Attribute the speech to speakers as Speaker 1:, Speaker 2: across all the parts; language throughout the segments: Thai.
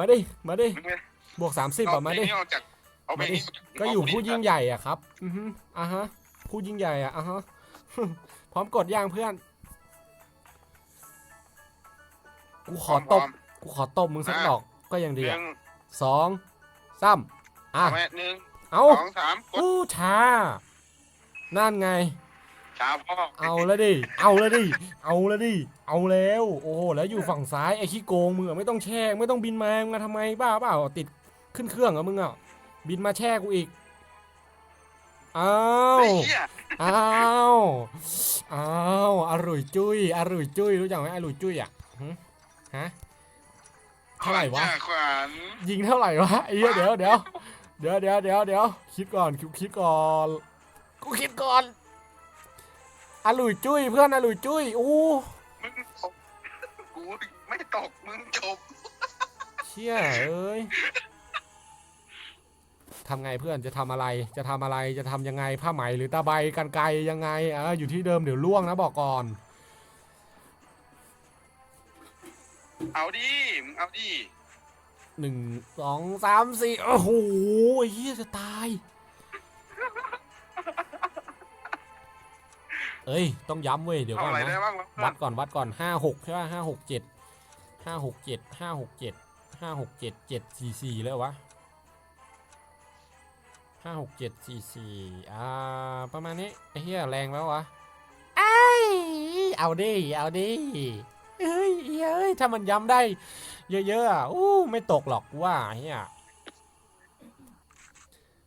Speaker 1: มาดิ มาดิ
Speaker 2: มึงไม่
Speaker 1: บวกสามสิบ
Speaker 2: เอา
Speaker 1: อะ
Speaker 2: เพ
Speaker 1: มา
Speaker 2: ลง
Speaker 1: ดิ
Speaker 2: นี้ออกจากเอาเพลงนี้
Speaker 1: ก็อยู่ผู้ยิ่งใหญ่อะครับ อือฮึอะฮะ ผู้ยิ่งใหญ่อะอะฮะ พร้อมกดย่างเพื่อน กูขอตบ กูขอตบมึงสักดอกก็ยัง
Speaker 2: ห
Speaker 1: ดี
Speaker 2: นึ่
Speaker 1: อะ
Speaker 2: ง
Speaker 1: สองสามอะ
Speaker 2: เอาไหมหนึ่ง
Speaker 1: เอา
Speaker 2: สองสามกด
Speaker 1: อู้ช้า นั่นไง
Speaker 2: ช้าพ่อ
Speaker 1: เอาแล้วดิ เอาแล้วดิ เอาแล้วดิ เอาแล้ว โอ้โหแล้วอยู่ฝั่งซ้ายไอ้ขี้โกงมึงอะไม่ต้องแช่ไม่ต้องบินมามึงมาทำไมบ้าเปล่าติดขึ้นเครื่องเหรอมึงอะบินมาแช่กูอีก อ้าว
Speaker 2: ไอ้เหี้ย
Speaker 1: อ้าว อ้าว อร่อยจุ้ย อร่อยจุ้ย รู้จักไหมอร่อยจุ้ยอะหึฮะ เท่าไหร่วะ
Speaker 2: ขวัญ
Speaker 1: ยิงเท่าไหร่วะไอ้เหี้ยเดี๋ยวเดี๋ยวเดี๋ยวเดี๋ยวเดี๋ยวเดี๋ยวคิดก่อนคิดคิดก่อน กูคิดก่อน อลุยจุ้ยเพื่อนอลุยจุ้ยอู้
Speaker 2: มึงตกกูไม่ตกมึงจบ
Speaker 1: เชี่ยเอ้ยทำไงเพื่อนจะทำอะไรจะทำอะไรจะทำยังไงผ้าไหมหรือตะไบกันไกลยังไงอะอยู่ที่เดิมเดี๋ยวล่วงนะบอกก่อน
Speaker 2: เอาดิมึงเอาดิ
Speaker 1: หนึ่งสองสามสี่โอ้โหไอ้เฮียจะตาย เอ้ยต้องย้ำเว้ยเดี๋ยว
Speaker 2: เอา
Speaker 1: ก่อน
Speaker 2: อะไรได้
Speaker 1: นะ
Speaker 2: บ้างวะ
Speaker 1: วัดก่อนวัดก่อนห้าหกใช่ป่ะห้าหกเจ็ดห้าหกเจ็ดห้าหกเจ็ดห้าหกเจ็ดเจ็ดสี่สี่เลยวะห้าหกเจ็ดสี่สี่อ่าประมาณนี้ไอ้เหี้ยแรงแล้ววะไอ้ยเอาดิเอาดิเฮ้ยเฮ้ยถ้ามันย้ำได้ เยอะๆอะอู้ไม่ตกหรอกกูว่าเฮีย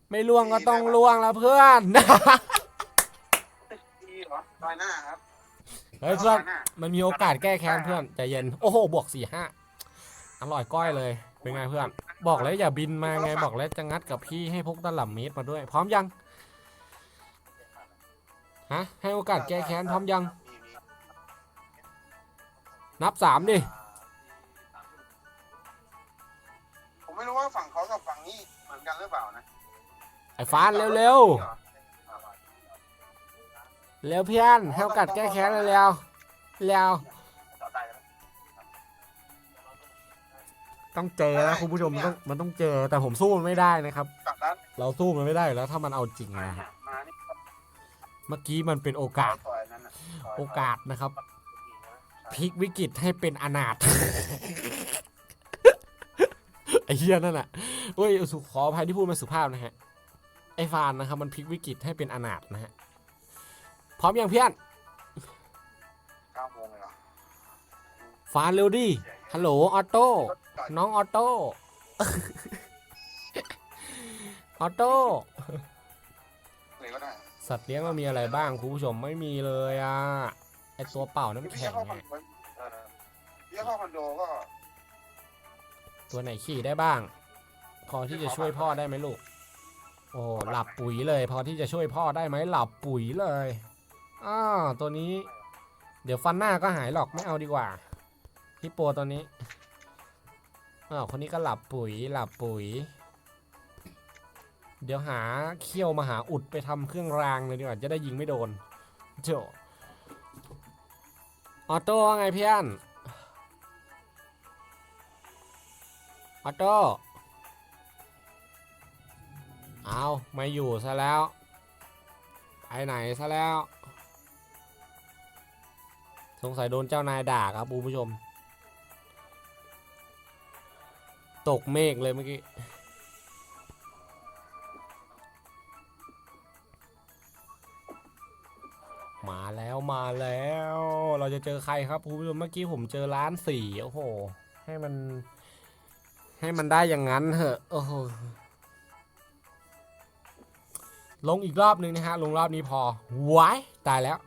Speaker 1: ไม่ล่วงก็ต้องล่วงแล้วเพื่อน
Speaker 2: ดี เหรอลอยหน้าครับ
Speaker 1: เฮ้ยเพื่อน
Speaker 2: ลอยหน้า
Speaker 1: มันมีโอกาสแก้แค้นเพื่อนใจเย็นโอ้โหบวกสี่ห้าอร่อยก้อยเลยเป็นไงเพื่อน บอกแล้วอย่าบินมาไงบอกแล้วจะงัดกับพี่ให้พกตลับเมตรมาด้วย พร้อมยังฮะให้โอกาสแก้แค้นพร้อมยัง
Speaker 2: มีมี
Speaker 1: นับสามดิ
Speaker 2: ผมไม่รู้ว่าฝั่งเขากับฝั่งนี้เหมือนกันหรือเปล่านะ
Speaker 1: ไอ้ฟานเร็วๆ เร็วเพื่อนให้โอกาสแก้แค้นเร็วๆเร็วต้องเจอแล้วคุณผู้ชมมันต้องมันต้องเจอแต่ผมสู้มันไม่ได้นะครับ
Speaker 2: กลับร้าน
Speaker 1: เราสู้มันไม่ได้อยู่แล้วถ้ามันเอาจริงนะฮะ
Speaker 2: มานี่
Speaker 1: เมื่อกี้มันเป็นโอกาส
Speaker 2: ซอยนั้นน่ะซย
Speaker 1: โอกาสนะครับพลิกวิกฤตให้เป็นอนาถ ไอ้เหี้ยนั่นน่ะเอ้ยสุขออภัยที่พูดไม่สุภาพนะฮะไอ้ฟานนะครับมันพลิกวิกฤตให้เป็นอนาถนะฮะพ ร้อมยังเพื่อน
Speaker 2: เก้าโมงเลยเหรอ
Speaker 1: ฟานเร็วดิฮัลโหลออโต้
Speaker 2: จอด
Speaker 1: น้องออโต้ออโต้
Speaker 2: เลยก็ได้
Speaker 1: สัตว์เลี้ยงมันมีอะไรบ้างคุณผู้ชมไม่มีเลยอะไอตัวเป่าน้ำ
Speaker 2: พี่
Speaker 1: แข็ง
Speaker 2: เข้าคอน
Speaker 1: เนี่ย
Speaker 2: โดเออพี่เข้าคอนโดก็
Speaker 1: ตัวไหนขี่ได้บ้าง พอที่จะช่วยพ่อได้ไหมลูก โอ้หลับปุ๋ยเลย พอที่จะช่วยพ่อได้ไหมหลับปุ๋ยเลย อ้าตัวนี้ เดี๋ยวฟันหน้าก็หายหรอกไม่เอาดีกว่าฮิปโปตัวนี้อ้าวคนนี้ก็หลับปุ๋ยหลับปุ๋ย เดี๋ยวหาเขี้ยวมาหาอุดไปทำเครื่องรางเลยดีกว่าจะได้ยิงไม่โดนโจออโต้ไงเพี่อนออโต้เอาไม่อยู่ซะแล้ว ไปไหนซะแล้ว สงสัยโดนเจ้านายด่าครับคุณผู้ชม ตกเมฆเลยเมื่อกี้มาแล้วมาแล้ว เราจะเจอใครครับคุณผู้ชมเมื่อกี้ผมเจอร้านสีโอ้โห ให้มัน ให้มันได้อย่างนั้นเถอะโอ้โหลงอีกรอบนึงนะฮะ ลงรอบนี้พอไว้ตายแล้ว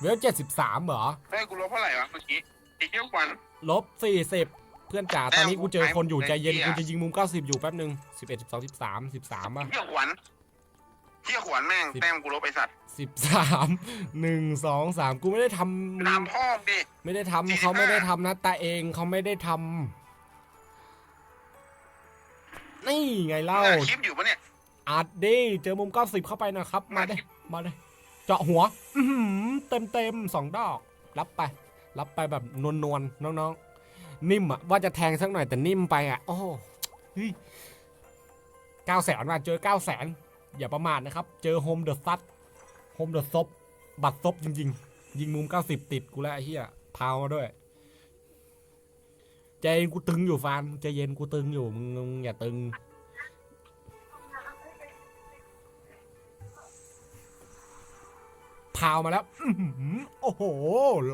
Speaker 1: เวลเจ็ดสิบสามเหรอ
Speaker 2: แม่กูลบเท่าไหร่วะเมื่อกี้ไอ้เที่ยวควัน
Speaker 1: ลบสี่สิบเพื่อนจ๋าตอนนี้กูเจอคนอยู่ใจเย็น
Speaker 2: ไอ้
Speaker 1: กู
Speaker 2: เหี้ย
Speaker 1: จะยิงมุมเก้าสิบอยู่แป๊บนึงสิบเอ็ดสิบสองสิบสามสิบสามอะ
Speaker 2: เที่ยวขวัญเที่ยวขวัญแม่ง
Speaker 1: สิบ
Speaker 2: แต้มกูลบไปสัตว์
Speaker 1: สิบสามหนึ่งสองสามกูไม่ได้ทำมึง
Speaker 2: ตามพ่อมึงดิ
Speaker 1: ไม่ได้ทำ
Speaker 2: สี่สิบ
Speaker 1: เขาไม่ได้
Speaker 2: ห้า
Speaker 1: ทำนะตาเองเขาไม่ได้ทำนี่ไงเล่า
Speaker 2: มึงอัดคลิปอยู่ปะเนี่ย
Speaker 1: อัดดิเจอมุมเก้าสิบเข้าไปนะครับ มาเด้มาเลย เจาะหัวอืเต็มเต็มๆสองดอก รับไป รับไปแบบนวลๆน้องนิ่มอะว่าจะแทงสักหน่อยแต่นิ่มไปอะโอ้เฮ้ยเก้าแสนว่ะเจอเก้าแสนอย่าประมาทนะครับ เจอโฮมเดอะซัดโฮมเดอะซบบัตรซบจริง ๆ ยิงมุมเก้าสิบติดกูแล้วไอ้เหี้ยพาวมาด้วยใจเย็นกูตึงอยู่ฟานใจเย็นกูตึงอยู่มึงอย่าตึง พาวมาแล้วอื้อหือโอ้โห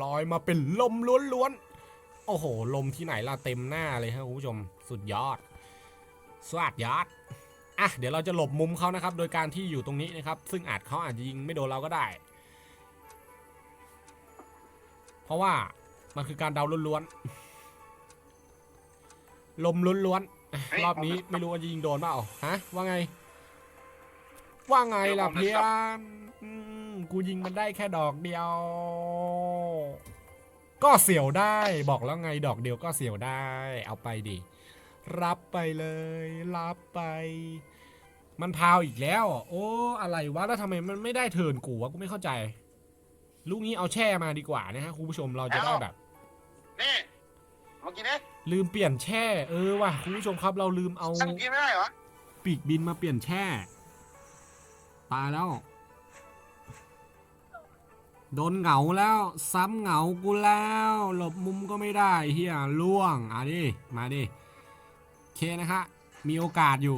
Speaker 1: ลอยมาเป็นลมล้วนๆ โอ้โห ลมที่ไหนล่ะเต็มหน้าเลยครับคุณผู้ชม สุดยอดสวัสดยอดอะเดี๋ยวเราจะหลบมุมเขานะครับ โดยการที่อยู่ตรงนี้นะครับ ซึ่งอาจเขาอาจจะยิงไม่โดนเราก็ได้ เพราะว่ามันคือการเดาล้วนๆ ลมล้วนๆอะรอบนี้ไม่รู้ว่าจะยิงโดนเปล่า ฮะ ว่าไง ว่าไงล่ะเพียนอืม กูยิงมันได้แค่ดอกเดียว ก็เสียวได้บอกแล้วไงดอกเดียวก็เสียวได้ เอาไปดิ รับไปเลย รับไป มันพาวอีกแล้วอะโอ้อะไรวะแล้วทำไมมันไม่ได้เทิร์นกูวะกูไม่เข้าใจ ลูกนี้เอาแช่มาดีกว่านะฮะคุณผู้ชมเราจะได้แบบ
Speaker 2: นี่เมื่อกี้เนี่ย
Speaker 1: ลืมเปลี่ยนแช่ เออว่ะคุณผู้ชมครับเราลืมเอา
Speaker 2: สั่งกินไม่ได้เหรอ
Speaker 1: ปีกบินมาเปลี่ยนแช่ ตายแล้ว โดนเหงาแล้ว ซ้ำเหงากูแล้ว หลบมุมก็ไม่ได้เฮียล่วงอะดิมาดิโอเคนะฮะมีโอกาสอยู่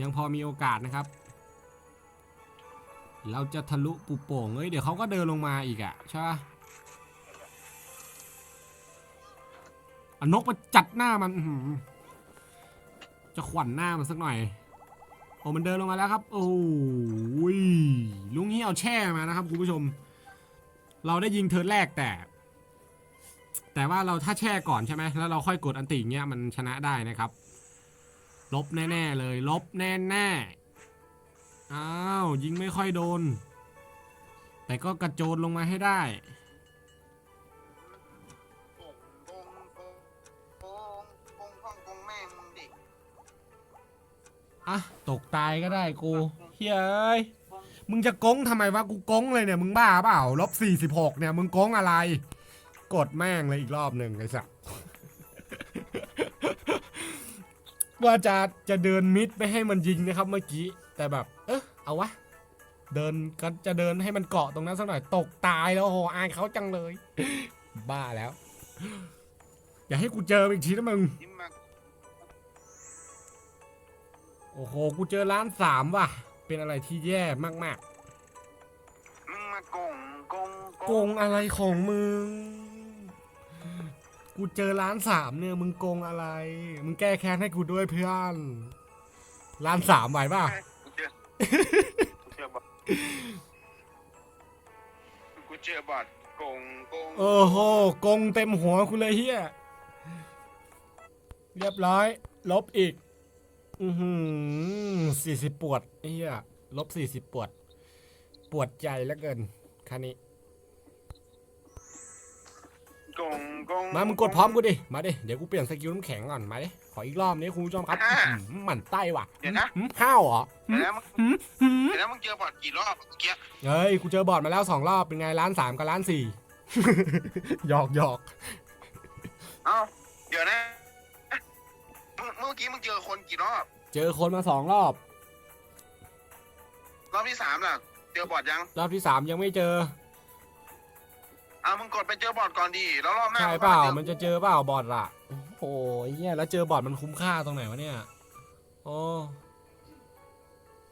Speaker 1: ยังพอมีโอกาสนะครับ เราจะทะลุปุโป่งเอ้ยเดี๋ยวเขาก็เดินลงมาอีกอะใช่ปะอนกมาจัดหน้ามันจะขวัญหน้ามันสักหน่อย อ้มันเดินลงมาแล้วครับ โอ้ยลุงนี้เอาแช่มานะครับคุณผู้ชม เราได้ยิงเทิร์นแรกแต่ แต่ว่าเราถ้าแช่ก่อนใช่ไหมแล้วเราค่อยกดอันติเงี้ยมันชนะได้นะครับ ลบแน่ๆเลย ลบแน่ๆอ้าวยิงไม่ค่อยโดน แต่ก็กระโจนลงมาให้ได้
Speaker 2: อะ
Speaker 1: ตกตายก็ได้กูเฮ้ยมึงจะโกงทำไมวะกูโกงเลยเนี่ยมึงบ้าเปล่าลบสี่สิบหกเนี่ยมึงโกงอะไร กดแม่งเลยอีกรอบหนึ่งไอ้สัสว่าจะจะเดินมิดไม่ให้มันยิงนะครับเมื่อกี้ แต่แบบ เออเอาวะ เดินก็จะเดินให้มันเกาะตรงนั้นสักหน่อยตกตายแล้วโอ้โหอายเขาจังเลย บ้าแล้ว อย่าให้กูเจออีกทีนะมึง โอ้โห กูเจอร้านสามว่ะ เป็นอะไรที่แย่มาก
Speaker 2: มึงมาโกงโกง
Speaker 1: ๆ โกงอะไรของมึง กูเจอร้านสามเนี่ย มึงโกงอะไร มึงแก้แค้นให้กูด้วยเพื่อนร้านสามไหวป่ะ
Speaker 2: กูเจอกูเจอบอดกูเจอบอดโกงโกง
Speaker 1: โอ้โหโกงเต็มหัวกูเลยเฮียเรียบร้อย ลบอีก อือหือสี่สิบปวดเฮียลบสี่สิบปวด ปวดใจเหลือเกินคันนี้
Speaker 2: โกงโกง
Speaker 1: มามึงกดพร้อมกูดิ มาดิ เดี๋ยวกูเปลี่ยนสกิลน้ำแข็งก่อน มาดิ ขออีกรอบนี้คุณผู้ชมครับอื้อหือหมั่นไส้ว่ะ
Speaker 2: เดี๋ยวนะ
Speaker 1: หืมห้าวเหรอ
Speaker 2: เดี๋ยวนะมึง
Speaker 1: หืมหืม
Speaker 2: เดี๋ยวนะมึงเจอบอดกี่รอบเมื่อกี้
Speaker 1: เฮ้ย กูเจอบอร์ดมาแล้วสองรอบ เป็นไงล้านสามกับล้านสี่ หยอกหยอก
Speaker 2: เอ้าเดี๋ยวนะเมื่อเมื่อกี้มึงเจอคนกี่รอบ
Speaker 1: เจอคนมาสองรอบ
Speaker 2: รอบที่สามล่ะ เจอบอดยัง
Speaker 1: รอบที่สามยังไม่เจอ
Speaker 2: อะมึงกดไปเจอบอดก่อนดีแล้วรอบหน้า
Speaker 1: ใช่
Speaker 2: มึง
Speaker 1: เปล่า
Speaker 2: ค่อย
Speaker 1: มันจะเจอเปล่าบอร์ดล่ะ โอ้ยเฮียแล้วเจอบอร์ดมันคุ้มค่าตรงไหนวะเนี่ยโอ้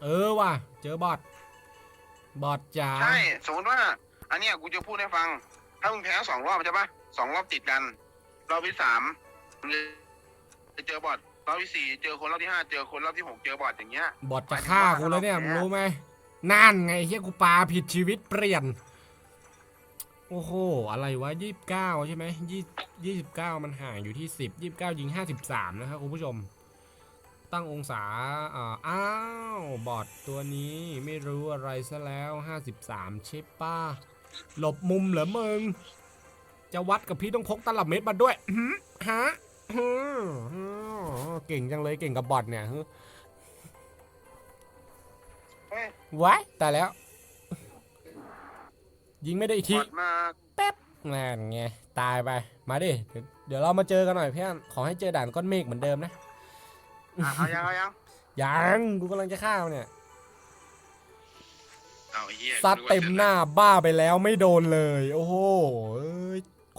Speaker 1: เออว่ะ เจอบอร์ดบอร์ดจ๋า
Speaker 2: ใช่สมมติว่า อันเนี้ยกูจะพูดให้ฟัง ถ้ามึงแพ้สองรอบใช่ปะสองรอบติดกัน รอบที่สามมึงจะเจอบอด รอบที่สี่เจอคนรอบที่ห้าเจอคนรอบที่หกเจอบอดอย่างเงี้ย
Speaker 1: บอร์ดจะฆ่ากูแล้วเนี่ยมึงรู้ไหมนั่นไงเฮียกูปาผิดชีวิตเปลี่ยน โอ้โห อะไรวะยี่สิบเก้าใช่ไหมยี่ยี่สิบเก้ามันห่างอยู่ที่สิบยี่สิบเก้ายิงห้าสิบสามนะครับคุณผู้ชม ตั้งองศาอ่าอ้าว บอร์ดตัวนี้ไม่รู้อะไรซะแล้วห้าสิบสามใช่ป้า หลบมุมเหรอมึง จะวัดกับพี่ต้องพกตลับเม็ดมาด้วยหืมฮะหืมหืม เก่งจังเลยเก่งกับบอทเนี่ยฮึ
Speaker 2: เฮ้ย
Speaker 1: ไว้แล้ว ยิงไม่ได้อีกทีแป๊บนั่นไงตายไป มาดิ เดี๋ยวเรามาเจอกันหน่อยเพื่อนขอให้เจอด่านก้อนเมฆเหมือนเดิมนะ
Speaker 2: อะเอายังเอายัง
Speaker 1: ยังกูกำลังจะฆ่ามันเนี่ยซัดเต็มหน้าบ้าไปแล้วไม่โดนเลย โอ้โห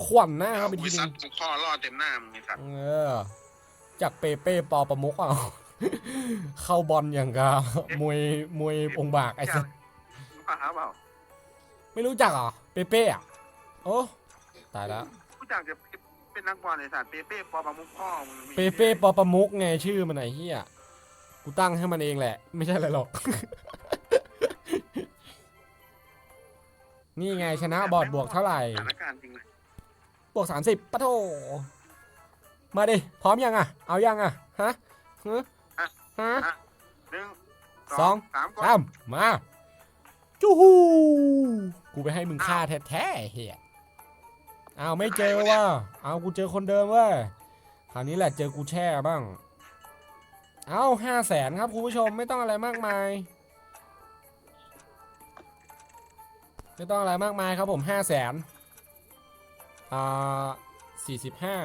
Speaker 1: ขวัญหน้า
Speaker 2: เอา
Speaker 1: เข้าไป
Speaker 2: ไป
Speaker 1: ทีนึ
Speaker 2: ซัด
Speaker 1: ง
Speaker 2: กูข้อรอดเต็มหน้ามึงไอ้สัตว์
Speaker 1: เออ จากเปเป้ปอประมุกเอา เข้าบอลอย่างกับมวยมวยองค์บากไอ้สัส
Speaker 2: รู้ป่ะครับเปล่า
Speaker 1: ไม่รู้จักเหรอเปเป้อะโอ้ตายแล้ว
Speaker 2: รู้จักจะเป็นนักบอลไอ้สัตว์เปเป้ปอปามุกพ่อมึงมี
Speaker 1: เปเป้ปอประมุกไงชื่อมันไหนเฮียกูตั้งให้มันเองแหละ ไม่ใช่อะไรหรอก นี่ไงชนะบอร์ดบวกเท่าไหร่
Speaker 2: สถานการณ์จริงเลย
Speaker 1: บวกสามสิบปะโถมาดิ พร้อมยังอะ เอายังอะ ฮะฮะฮะ
Speaker 2: หนึ่ง
Speaker 1: สอง
Speaker 2: สามก่อน
Speaker 1: สามมาจูฮูกูไปให้มึงฆ่าแท้ๆเฮียเอาไม่เจอว่าเอากูเจอคนเดิมเว่าคราวนี้แหละเจอกูแช่บ้าง เอาห้าแสนครับคุณผู้ชมไม่ต้องอะไรมากมาย ไม่ต้องอะไรมากมายครับผมห้าแสน อ่าสี่สิบห้า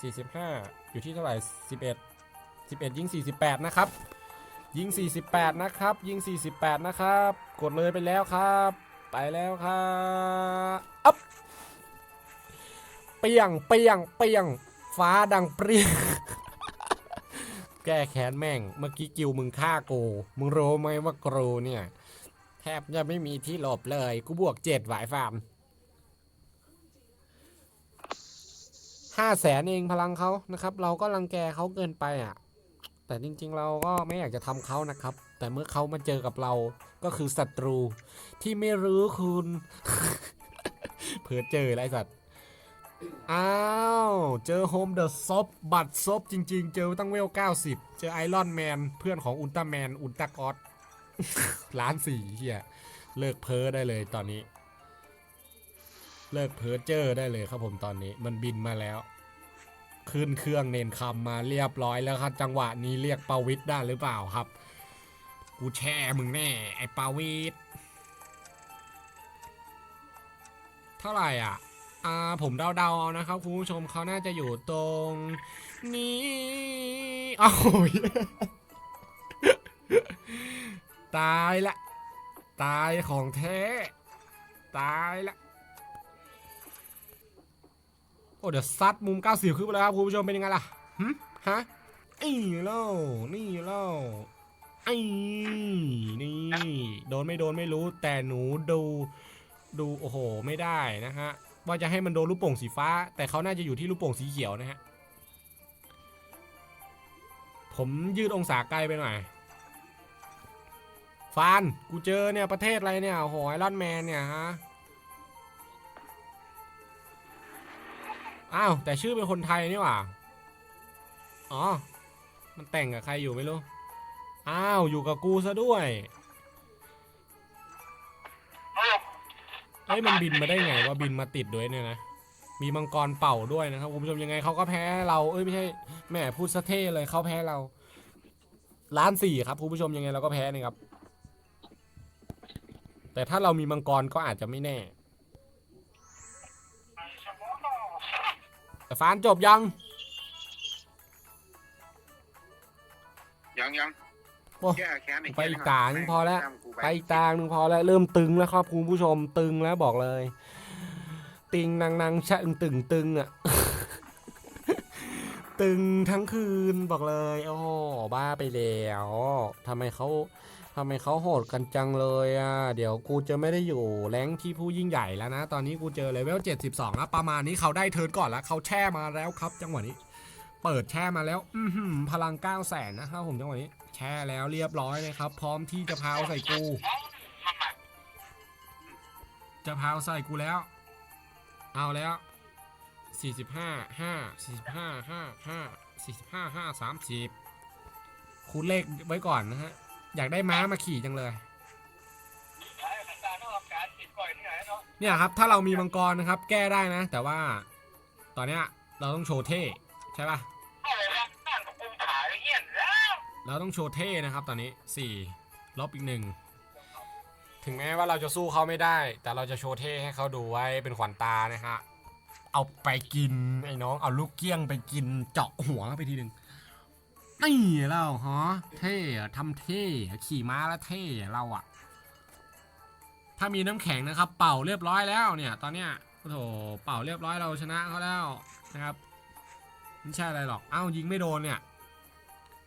Speaker 1: สี่สิบห้าอยู่ที่เท่าไหร่สิบเอ็ดสิบเอ็ดยิงสี่สิบแปดนะครับ ยิง48นะครับ ยิง48นะครับ กดเลยไปแล้วครับ ไปแล้วครับอัพเปียงเปียงเปียงฟ้าดังเปรี้ยงแก้แค้นแม่ง เมื่อกี้กิวมึงฆ่าโก มึงรู้ไหมว่าโกูเนี่ย แทบจะไม่มีที่หลบเลย กูบวกเจ็ดหวายฟาร์ม ห้าแสนเองพลังเขานะครับ เราก็รังแกเขาเกินไปอะ แต่จริงๆเราก็ไม่อยากจะทำเขานะครับ แต่เมื่อเขามาเจอกับเราก็คือศัตรูที่ไม่รู้คุณเผื่อเจอไรสัตว์อ้าว เจอโฮมเดอะซบบัตซบจริง ๆ เจอตั้งเวล 90 เจอไอรอนแมนเพื่อนของอุลตร้าแมนอุลตร้ากอสล้านสี่เฮียเลิกเพ้อได้เลยตอนนี้ เลิกเพ้อเจอร์ได้เลยครับผมตอนนี้มันบินมาแล้ว ขึ้นเครื่องเนนคำมาเรียบร้อยแล้วครับ จังหวะนี้เรียกปาวิทได้หรือเปล่าครับ กูแช่มึงแน่ ไอ้ปาวิทเท่าไหร่อะอ่าผมเดาๆเอานะครับคุณผู้ชมเขาน่าจะอยู่ตรง นี้อ้าวโอ้ยตายละ ตายของแท้ ตายละ อ้เดี๋ยวซัดมุม 90 ขึ้นไปแล้วครับคุณผู้ชมเป็นยังไงล่ะหึฮะนี่เล่านี่เล่าไอ้นี่ โดนไม่โดนไม่รู้แต่หนูดูดูโอ้โห ไม่ได้นะฮะว่าจะให้มันโดนลูกโป่งสีฟ้า แต่เขาน่าจะอยู่ที่ลูกโป่งสีเขียวนะฮะผมยืดองศาไกลไปหน่อยฟานกูเจอเนี่ยประเทศอะไรเนี่ยโอ้โหไอรอนแมนเนี่ยฮะ อ้าว แต่ชื่อเป็นคนไทยนี่หว่า อ๋อ มันแต่งกับใครอยู่ไม่รู้ อ้าว อยู่กับกูซะด้วยเอ้ยมันบินมาได้ไงว่าบินมาติดด้วยเนี่ยนะ มีมังกรเป่าด้วยนะครับคุณผู้ชมยังไงเขาก็แพ้เรา เอ้ยไม่ใช่แหม่พูดสะเท่เลยเขาแพ้เราล้านสี่ครับคุณผู้ชมยังไงเราก็แพ้นะครับ แต่ถ้าเรามีมังกรก็อาจจะไม่แน่ แต่ฟานจบยัง
Speaker 2: ยังยัง
Speaker 1: โอ้
Speaker 2: แก้แค้นอ้
Speaker 1: ไป
Speaker 2: เหี้ย
Speaker 1: อีกตาหนึ่งพอแล้ว
Speaker 2: ตามกู
Speaker 1: ไปอีกตางหนึ่งพอแล้วเริ่มตึงแล้วครับคุณผู้ชมตึงแล้วบอกเลย ติงนางนางชะอึงตึงตึงอะ ตึงทั้งคืนบอกเลย โอ้โหบ้าไปแล้วทำไมเขา ทำไมเขาโหดกันจังเลยอะ เดี๋ยวกูจะไม่ได้อยู่แรงที่ผู้ยิ่งใหญ่แล้วนะ ตอนนี้กูเจอเลเวล 72 แล้วประมาณนี้เขาได้เทิร์นก่อนแล้วเขาแช่มาแล้วครับ จังหวะนี้ เปิดแช่มาแล้ว อือหือพลัง 9 0 0แสนนะครับผมจังหวะนี้ แช่แล้วเรียบร้อยเลยครับ พร้อมที่จะพาวใส่กู จะพาวใส่กูแล้ว เอาแล้ว 45 5 45 5 5 45 5 30คูณเลขไว้ก่อนนะฮะ อยากได้ม้ามาขี่จังเลย เนี่ยครับ ถ้าเรามีมังกรนะครับ แก้ได้นะ แต่ว่าตอนเนี้ยเราต้องโชว์เท่ใช่ปะเราต้องโชว์เท่นะครับตอนนี้4ลบอีกหนึ่งถึงแม้ว่าเราจะสู้เขาไม่ได้ แต่เราจะโชว์เท่ให้เขาดูไว้เป็นขวัญตานะฮะเอาไปกินไอ้น้องเอาลูกเกี้ยงไปกินเจาะหัวเข้าไปทีหนึ่ง นี่เราฮะเท่ทำเท่ขี่ม้าแล้วเท่เราอะถ้ามีน้ำแข็งนะครับ เป่าเรียบร้อยแล้วเนี่ย ตอนเนี้ยโอ้โถเป่าเรียบร้อยเราชนะเขาแล้วนะครับไม่ใช่อะไรหรอกเอ้ายิงไม่โดนเนี่ย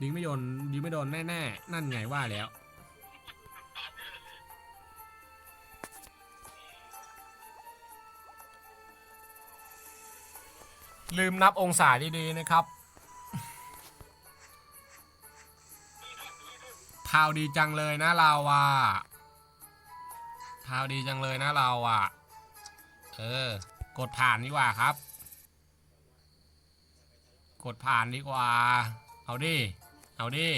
Speaker 1: ยิงไม่โดนยิงไม่โดนแน่ๆนั่นไงว่าแล้วลืมนับองศาดีๆนะครับ พาวดีจังเลยนะเราอะพาวดีจังเลยนะเราอะ เออ กดผ่านดีกว่าครับ กดผ่านดีกว่า เอาดิ เอาดิ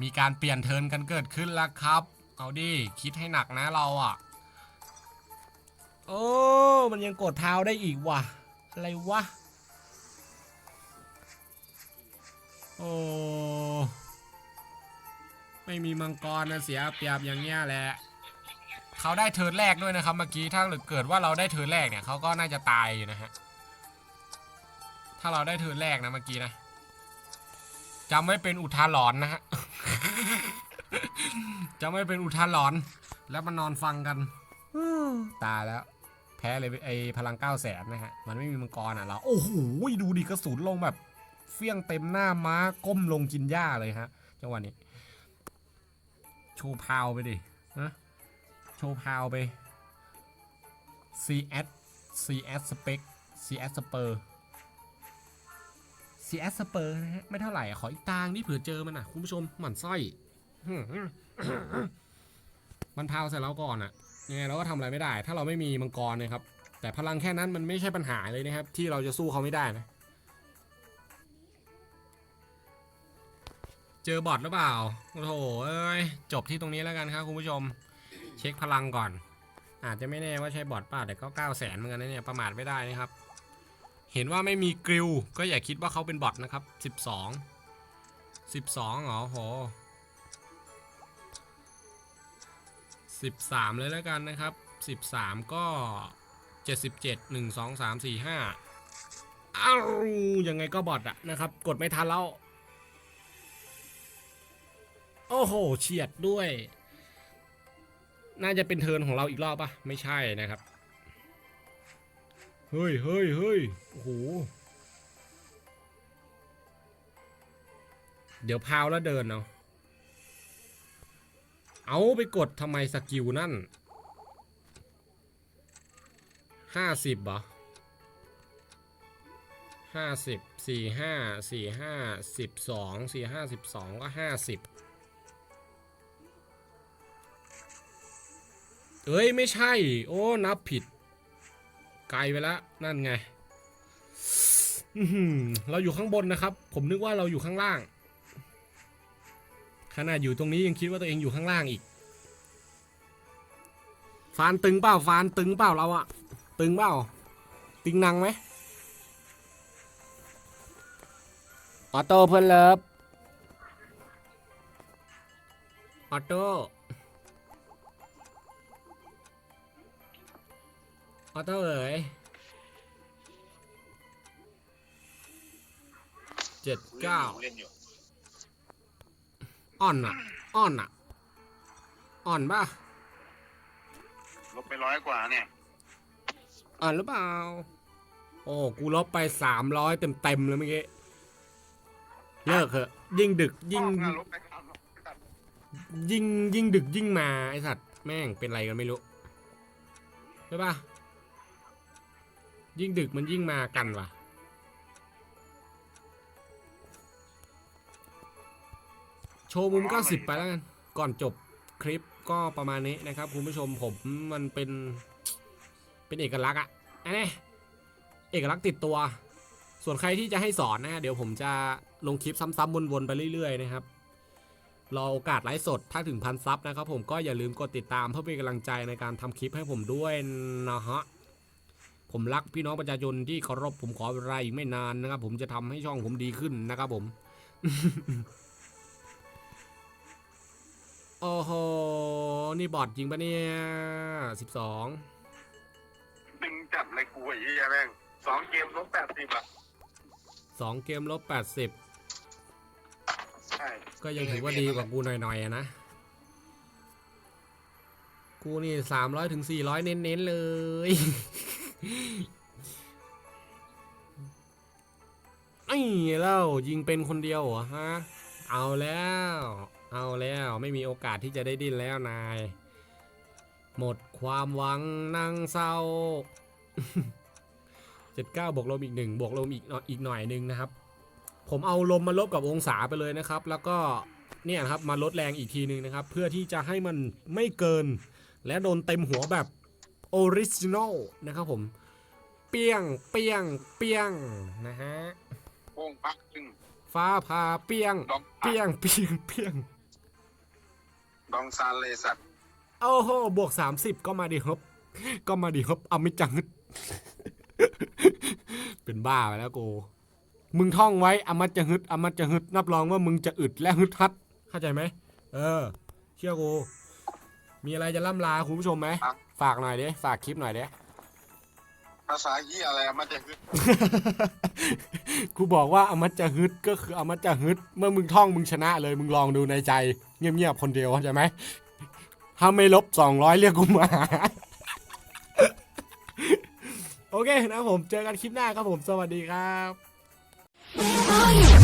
Speaker 1: มีการเปลี่ยนเทินกันเกิดขึ้นแล้วครับ เอาดิ คิดให้หนักนะเราอะ โอ้ มันยังกดเท้าได้อีกว่ะ อะไรวะ โอ้ ไม่มีมังกรนะเสียเปรียบอย่างเงี้ยแหละเขาได้เทิร์นแรกด้วยนะครับเมื่อกี้ถ้าเกิดว่าเราได้เทิร์นแรกเนี่ยเขาก็น่าจะตายอยู่นะฮะถ้าเราได้เทิร์นแรกนะเมื่อกี้นะจำไว้เป็นอุทาหลอนนะฮะจำไว้เป็นอุทาหลอนแล้วมานอนฟังกันตายแล้ว แพ้เลยไอพลังเก้าแสนนะฮะมันไม่มีมังกรอะเราโอ้โหดูดิกระสุนลงแบบ เฟี้ยงเต็มหน้าม้าก้มลงกินหญ้าเลยฮะจังหวะนี้ โชว์พาวไปดินะโชว์พาวไป CS CS Spec CS Spur CS Spur นะฮะ ไม่เท่าไหร่ ขออีกตางนี่เผื่อเจอมันอะ คุณผู้ชมหมั่นไส้มันพาวใส่เราก่อนอะยังไงเราก็ทำอะไรไม่ได้ ถ้าเราไม่มีมังกรนะครับ แต่พลังแค่นั้นมันไม่ใช่ปัญหาเลยนะครับ ที่เราจะสู้เขาไม่ได้นะ เจอบอทหรือเปล่าโอ้โหเอ้ยจบที่ตรงนี้แล้วกันครับคุณผู้ชม เช็คพลังก่อน อาจจะไม่แน่ว่าใช่บอทป่ะแต่ก็9 0 0แสนเหมือนกันนะเนี่ยประมาทไม่ได้นะครับ เห็นว่าไม่มีกริลก็อย่าคิดว่าเขาเป็นบอทนะครับ12 12เหรอโห13เลยแล้วกันนะครับ13ก็77 1 2 3 4 5อ้าวยังไงก็บอทอะนะครับ กดไม่ทันแล้ว อ้โหเฉียดด้วย น่าจะเป็นเทิร์นของเราอีกรอบปะไม่ใช่นะครับ เฮ้ยเฮ้ยเฮ้ยโอ้โห เดี๋ยวพาวแล้วเดินเอาเอาไปกดทำไมสกิลนั่นห้าสิบเหรอห้าสิบสี่ห้าสี่ห้าสิบสองสี่ห้าสิบสองก็ห้าสิบ เอ้ยไม่ใช่ โอ้นับผิด ไกลไปแล้วนั่นไงเราอยู่ข้างบนนะครับ ผมนึกว่าเราอยู่ข้างล่าง ขนาดอยู่ตรงนี้ยังคิดว่าตัวเองอยู่ข้างล่างอีก ฟานตึงเปล่า ฟานตึงเปล่าเราอะตึงเปล่าตึงนังไหมออโต้เพื่อนเลิฟออโต้ ออโต้เอ๋ยเจ็ดเก้า
Speaker 2: เล่นอยู่
Speaker 1: อ่อนอะอ่อนอะอ่อนป่ะ
Speaker 2: ลบไปร้อยกว่าเนี่ย
Speaker 1: อ่อนหรือเปล่า โอ้โหกูลบไปสามร้อยเต็มเต็มๆเลยเมื่อกี้เลิกเถอะ ยิ่งดึกยิ่ง
Speaker 2: อ้าวลบไปครับลบไปครับ
Speaker 1: ยิ่งยิ่งดึกยิ่งมาไอสัตว์แม่งเป็นไรกันไม่รู้ใช่ปะ ยิ่งดึกมันยิ่งมากันว่ะ โชว์มุม 90 ไปแล้วกัน ก่อนจบคลิปก็ประมาณนี้นะครับคุณผู้ชมผมมันเป็น เป็นเอกลักษณ์อะอันนี้เอกลักษณ์ติดตัว ส่วนใครที่จะให้สอนนะฮะเดี๋ยวผมจะลงคลิปซ้ำๆวนๆไปเรื่อยๆนะครับรอโอกาสไลฟ์สดถ้าถึงพันซับนะครับผมก็อย่าลืมกดติดตามเพื่อเป็นกำลังใจในการทำคลิปให้ผมด้วยนะฮะ ผมรักพี่น้องประชาชนที่เคารพผมขอเวลาอีกไม่นานนะครับ ผมจะทำให้ช่องผมดีขึ้นนะครับผมโอ้โหนี่บอทจริงปะเนี่ยสิบสอง
Speaker 2: ดึงจับเลยกูไอ้ไอ้เหี้ยแม่งสองเกมลบแปดสิบอะ
Speaker 1: สองเกมลบแปดสิบ
Speaker 2: ใช่
Speaker 1: ก็ยังถือว่าดีกว่ากูหน่อยๆอะนะกูนี่สามร้อยถึงสี่ร้อยเน้นๆเลย ไอ้แล้วยิงเป็นคนเดียวเหรอฮะ เอาแล้ว เอาแล้วไม่มีโอกาสที่จะได้ดิ้นแล้วนาย หมดความหวังนั่งเศร้าเจ็ดเก้าบวกลมอีกหนึ่งบวกลมอีกอีกหน่อยหนึ่งนะครับ ผมเอาลมมาลบกับองศาไปเลยนะครับ แล้วก็เนี่ยครับมาลดแรงอีกทีหนึ่งนะครับ เพื่อที่จะให้มันไม่เกิน และโดนเต็มหัวแบบ ออริจินอลนะครับผม เปี้ยงเปี้ยงเปี้ยงนะฮะ
Speaker 2: โป้งปักซึ่ง
Speaker 1: ฟ้าพาเปี้ยง
Speaker 2: ดอง
Speaker 1: เปี้ยงเปี้ยงเปี้ยง
Speaker 2: ดองซานเลสัตว์
Speaker 1: โอ้โหบวก30ก็มาดิครับ ก็มาดิครับเอาไม่จัง เป็นบ้าไปแล้วกูมึงท่องไว้อมัจจะฮึดอมัจจะฮึดรับรองว่ามึงจะอึดและฮึดฮัด เข้าใจไหมเออ เชื่อกู มีอะไรจะล่ำลาคุณผู้ชมไหมฝากหน่อยเด้ฝากคลิปหน่อยเด้
Speaker 2: ภาษาเหี้ยอะไรอะมันจะคือ
Speaker 1: กูบอกว่าอมัจจะฮึดก็คืออมัจจะฮึด เมื่อมึงท่องมึงชนะเลย มึงลองดูในใจ เงียบๆคนเดียวเข้าใจไหมถ้าไม่ลบ200เรียกกูมา โอเคนะครับผมเจอกันคลิปหน้าครับผมสวัสดีครับ
Speaker 3: Where are you?